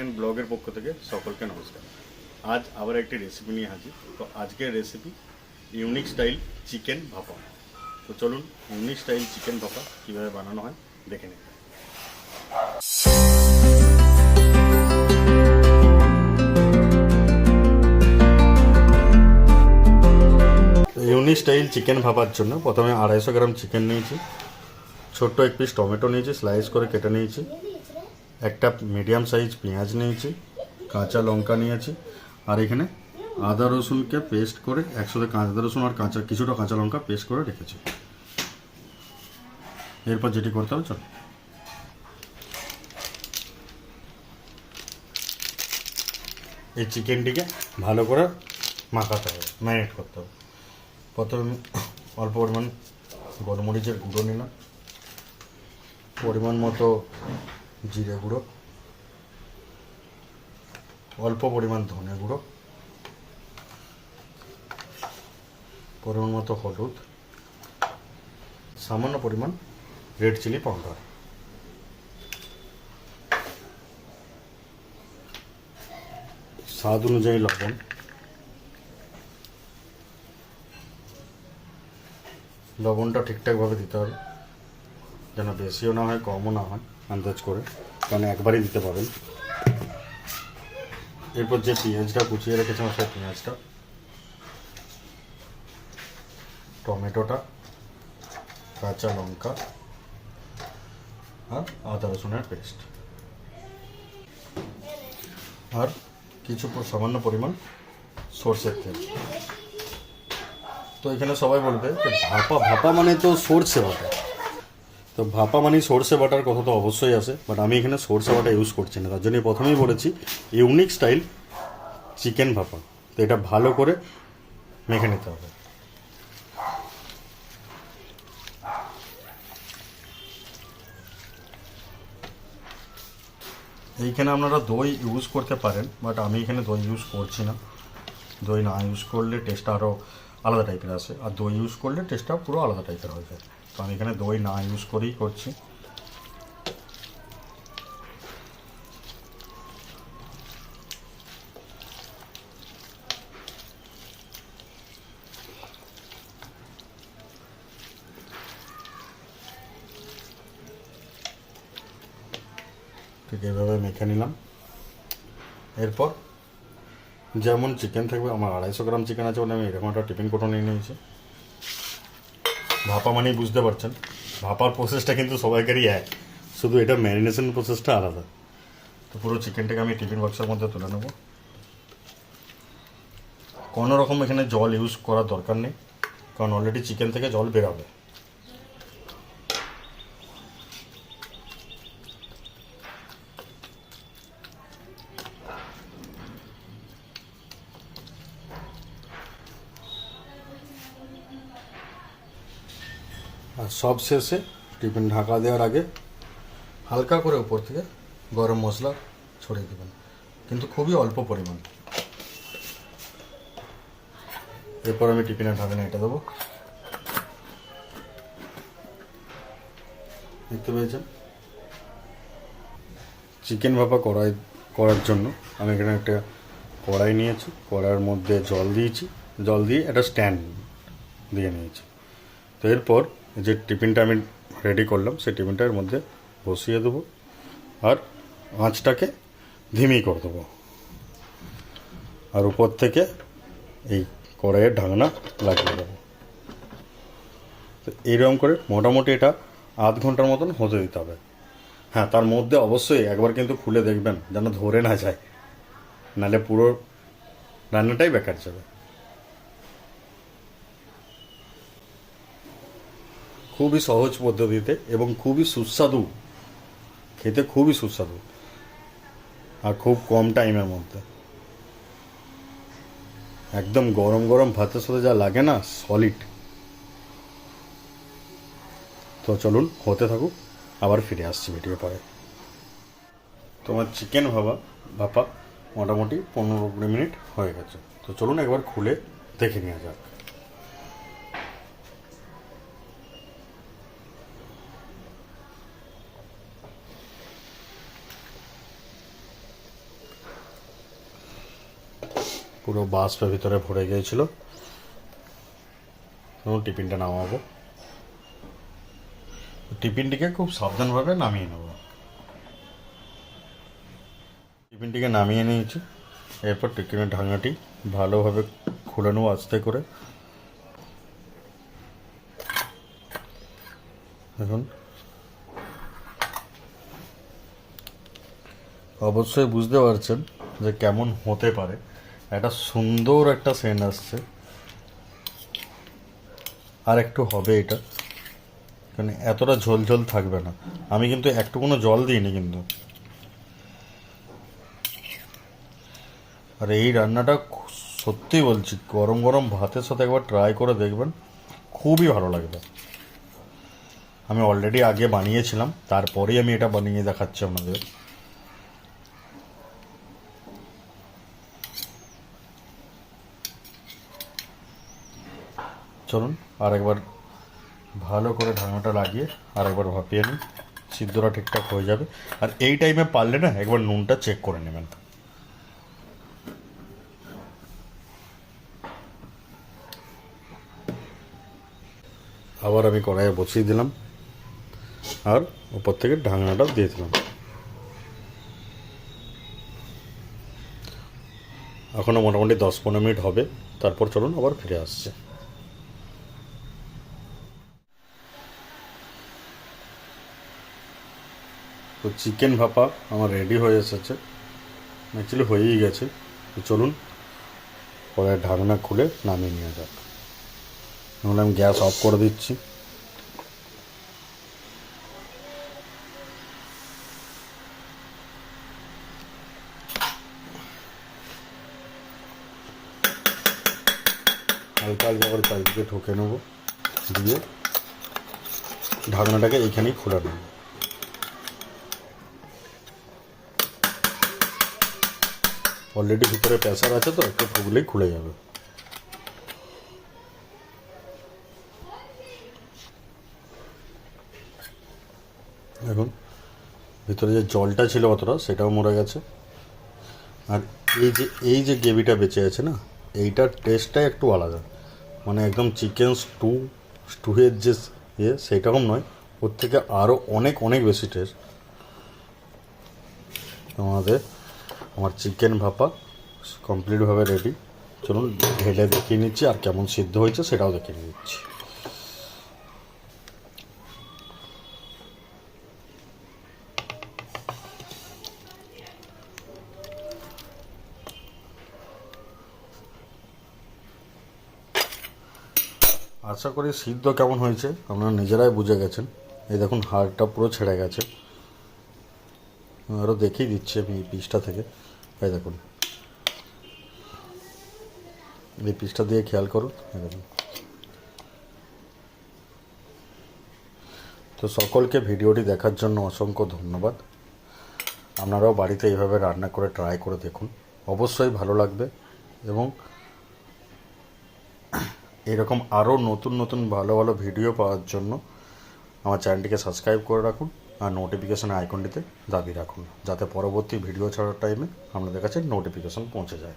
And ব্লগের পক্ষ থেকে সকলকে নমস্কার। আজ আবার একটি রেসিপি নিয়ে হাজির। তো আজকের রেসিপি ইউনিক স্টাইল চিকেন ভাপা। তো চলুন ইউনিক স্টাইল চিকেন ভাপা কীভাবে বানানো হয় দেখে নিন ইউনিক স্টাইল চিকেন ভাপার জন্য প্রথমে আড়াইশো গ্রাম চিকেন নিয়েছি। ছোট্ট এক পিস টমেটো নিয়েছি স্লাইস করে কেটে নিয়েছি। একটা মিডিয়াম সাইজ পেঁয়াজ নিয়েছি, কাঁচা লঙ্কা নিয়েছি, আর এখানে আদা রসুনকে পেস্ট করে একসাথে আদা রসুন আর কাঁচা, কিছুটা কাঁচা লঙ্কা পেস্ট করে রেখেছি। এরপর যেটি করতে হবে, চলো। এই চিকেনটিকে ভালো করে মাখাতে হবে ম্যারিনেট করতে হবে। প্রথমে অল্প পরিমাণ গোলমরিচের গুঁড়ো নিলাম। পরিমাণ মতো জিরে গুঁড়ো, অল্প পরিমাণ ধনে গুঁড়ো, পরিমাণ মতো হলুদ, সামান্য পরিমাণ রেড চিলি পাউডার। স্বাদ অনুযায়ী লবণ, লবণটা ঠিকঠাকভাবে দিতে হবে, যেন বেশিও না হয়, কমও না হয়। আন্দাজ করে, কারণ একবারই দিতে পারেন এরপর যে পেঁয়াজটা কুচিয়ে রেখেছিলাম সেই পেঁয়াজটা, টমেটোটা, কাঁচা লঙ্কা, আর আদা রসুনের পেস্ট। আর কিছু সামান্য পরিমাণ সর্ষের তেল। তো এখানে সবাই বলবে ভাপা ভাপা মানে তো সর্ষে বাটা তো ভাপা মানে সর্ষে বাটার কথা তো অবশ্যই আছে বাট আমি এখানে সর্ষে বাটা ইউজ করছি না। তার জন্য প্রথমেই বলেছি ইউনিক স্টাইল চিকেন ভাপা। তো এটা ভালো করে মেখে নিতে হবে। এইখানে আপনারা দই ইউজ করতে পারেন বাট আমি এখানে দই ইউজ করছি না। দই না ইউজ করলে টেস্টটা আরও আলাদা টাইপের আসে, আর দই ইউজ করলে টেস্টটা পুরো আলাদা টাইপের হয়ে যায়। তো আমি এখানে দই না ইউজ করেই করছি। ঠিক এভাবে মেখে নিলাম। এরপর যেমন চিকেন থাকবে, আমার আড়াইশো গ্রাম চিকেন আছে বলে আমি এরকম একটা টিফিন কোটো নিয়ে নিয়েছি। ভাপা মানেই বুঝতে পারছেন। ভাপার প্রসেসটা কিন্তু সবাইকারই এক। শুধু এটা ম্যারিনেশন প্রসেসটা আলাদা। তো পুরো চিকেনটাকে আমি টিফিন বক্সের মধ্যে তুলে নেব। কোনো রকম এখানে জল ইউজ করার দরকার নেই। কারণ অলরেডি চিকেন থেকে জল বেরাবে। আর সব শেষে টিফিন ঢাকা দেওয়ার আগে হালকা করে উপর থেকে গরম মশলা ছড়িয়ে দেবেন। কিন্তু খুবই অল্প পরিমাণ। এরপর আমি টিফিনের ঢাকনা এটা দেবো। দেখতে পেয়েছেন? চিকেন ভাপা কড়াই করার জন্য আমি এখানে একটা কড়াই নিয়েছি। কড়াইয়ের মধ্যে জল দিয়েছি। জল দিয়ে একটা স্ট্যান্ড দিয়ে নিয়েছি। তো এরপর যে টিফিনটা আমি রেডি করলাম, সেই টিফিনটার মধ্যে বসিয়ে দেবো আর আঁচটাকে ধিমি করে দেবো। আর উপর থেকে এই কড়াইয়ের ঢাকনা লাগিয়ে দেবো। তো এইরকম করে মোটামুটি এটা আধ ঘণ্টার মতন হতে দিতে হবে। হ্যাঁ তার মধ্যে অবশ্যই একবার কিন্তু খুলে দেখবেন, যেন ধরে না যায়। নাহলে পুরো রান্নাটাই বেকার যাবে। খুবই সহজ পদ্ধতিতে এবং খুবই সুস্বাদু। খেতে খুবই সুস্বাদু। আর খুব কম টাইমের মধ্যে। একদম গরম গরম ভাতের সাথে যা লাগে না সলিড তো চলুন, হতে থাকুক, আবার ফিরে আসছি ভিডিও পরে। তোমার চিকেন ভাবা ভাপা মোটামুটি পনেরো কুড়ি মিনিট হয়ে গেছে। তো চলুন একবার খুলে দেখে নেওয়া যাক। পুরো বাষ্পের ভিতরে ভরে গিয়েছিল। টিফিনটা নামাবো। টিফিনটিকে খুব সাবধানভাবে নামিয়ে নেব। টিফিনটিকে নামিয়ে নিয়েছি। এরপর টিফিনের ঢাকনাটি ভালোভাবে খুলে নেব আস্তে করে। এখন অবশ্যই বুঝতে পারছেন যে কেমন হতে পারে। একটা সুন্দর একটা সেন্ট আসছে। আর একটু হবে এটা। মানে এতটা ঝোল ঝোল থাকবে না। আমি কিন্তু একটু কোনো জল দিইনি কিন্তু। আর এই রান্নাটা সত্যি বলছি, গরম গরম ভাতের সাথে একবার ট্রাই করে দেখবেন, খুবই ভালো লাগবে। আমি অলরেডি আগে বানিয়েছিলাম, তারপরেই আমি এটা বানিয়ে দেখাচ্ছি আপনাদের। চলুন, আর একবার ভালো করে ঢাকনাটা লাগিয়ে আর একবার ভাপিয়ে নিন। সিদ্ধটা ঠিকঠাক হয়ে যাবে। আর এই টাইমে পারলে না, একবার নুনটা চেক করে নেবেন। আবার আমি কড়াইয়ে বসিয়ে দিলাম। আর উপর থেকে ঢাকনাটা দিয়ে দিলাম। এখনও মোটামুটি দশ পনেরো মিনিট হবে। তারপর চলুন আবার ফিরে আসছে। তো চিকেন ভাপা আমার রেডি হয়ে এসেছে। অ্যাকচুয়ালি হয়েই গেছে। তো চলুন, পরে ঢাকনা খুলে নামিয়ে নিয়ে যাক। নাহলে আমি গ্যাস অফ করে দিচ্ছি। হালকা হালকা করে চারিদিকে ঠকে নেব। দিয়ে ঢাকনাটাকে এইখানেই খুলে নেব। অলরেডি ভিতরে প্রেসার আছে তো, একটু ঠুকলেই খুলে যাবে। এখন ভিতরে যে জলটা ছিল অতটা, সেটাও মরে গেছে। আর এই যে এই যে গ্রেভিটা বেঁচে আছে না, এইটার টেস্টটাই একটু আলাদা। মানে একদম চিকেন স্টু স্টুয়ের যে ইয়ে সেরকম নয়, ওর থেকে আরও অনেক অনেক বেশি টেস্ট আমাদের আমার চিকেন ভাপা কমপ্লিটভাবে রেডি চলুন, ঢেলে দেখিয়ে নিচ্ছি আর কেমন সিদ্ধ হয়েছে সেটাও দেখিয়ে নিচ্ছি। আশা করি সিদ্ধ কেমন হয়েছে, আপনারা নিজেরাই বুঝে গেছেন। এই দেখুন, হাড়টা পুরো ছেড়ে গেছে। আরও দেখিয়ে দিচ্ছি আমি এই পিসটা থেকে। এই দেখুন। এই পিসটা দিয়ে খেয়াল করুন তো সকলকে ভিডিওটি দেখার জন্য অসংখ্য ধন্যবাদ। আপনারাও বাড়িতে এইভাবে রান্না করে ট্রাই করে দেখুন। অবশ্যই ভালো লাগবে এবং এরকম আরও নতুন নতুন ভালো ভালো ভিডিও পাওয়ার জন্য আমার চ্যানেলটিকে সাবস্ক্রাইব করে রাখুন। আর নোটিফিকেশান আইকনটিতে দাবি রাখুন, যাতে পরবর্তী ভিডিও ছাড়ার টাইমে আপনাদের কাছে নোটিফিকেশান পৌঁছে যায়।